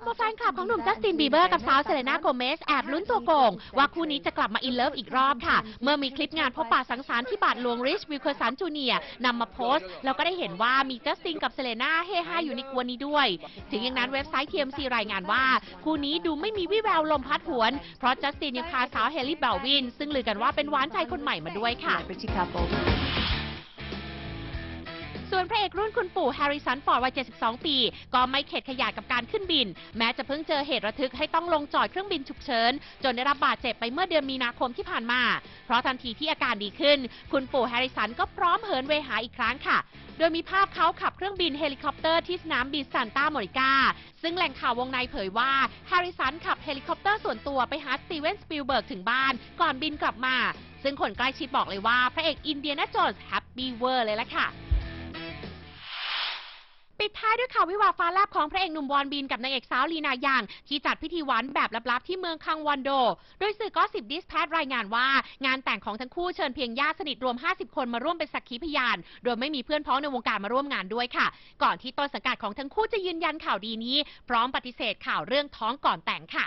ำเอาแฟนคลับของหนุ่มจัสตินบีเบอร์กับสาวเซเลน่าโกเมสแอบลุ้นตัวโกง ว่าคู่นี้จะกลับมาอินเลิฟอีกรอบค่ะ เมื่อมีคลิปงานพบปะสังสรรค์ที่บาทหลวงริชวิลเคอร์สันจูเนียนำมาโพสต์ แล้วก็ได้เห็นว่ามีจัสตินกับเซเลน่าเฮฮาอยู่ในกวนนี้ด้วย ถึงอย่างนั้นเว็บไซต์ TMC รายงานว่า คู่นี้ดูไม่มีวิแววลมพัดหวน เพราะจัสตินยังพาสาวเฮลี่เบลวิน ซึ่งลือกันว่าเป็นหวานใจคนใหม่มาด้วยค่ะ ส่วนพระเอกรุ่นคุณปู่แฮร์ริสันฟอร์ดวัย 72 ปี ก็ไม่เข็ดขยาดกับการขึ้นบิน แม้จะเพิ่งเจอเหตุระทึกให้ต้องลงจอดเครื่องบินฉุกเฉิน จนได้รับบาดเจ็บไปเมื่อเดือนมีนาคมที่ผ่านมา เพราะทันทีที่อาการดีขึ้น คุณปู่แฮร์ริสันก็พร้อมเหินเวหาอีกครั้งค่ะ โดยมีภาพเขาขับเครื่องบินเฮลิคอปเตอร์ที่สนามบินซานตาโมริกาซึ่งแหล่งข่าววงในเผยว่าแฮร์ริสันขับเฮลิคอปเตอร์ส่วนตัวไปหาสตีเวนสปิลเบิร์กถึงบ้าน ก่อนบินกลับมา ซึ่งคนใกล้ชิดบอกเลยว่าพระเอกอินเดียนาโจนส์แฮปปี้เวอร์เลยละค่ะ ท้ายด้วยข่าววิวาฟ้าแลบของพระเอกหนุ่มวอนบินกับนางเอกสาวลีนายังที่จัดพิธีหวานแบบลับๆ ที่เมืองคังวันโด โดยสื่อก็สิบดิสแพทรายงานว่า งานแต่งของทั้งคู่เชิญเพียงญาติสนิทรวม 50 คนมาร่วมเป็นสักขีพยาน โดยไม่มีเพื่อนพ้องในวงการมาร่วมงานด้วยค่ะ ก่อนที่ต้นสังกัดของทั้งคู่จะยืนยันข่าวดีนี้ พร้อมปฏิเสธข่าวเรื่องท้องก่อนแต่งค่ะ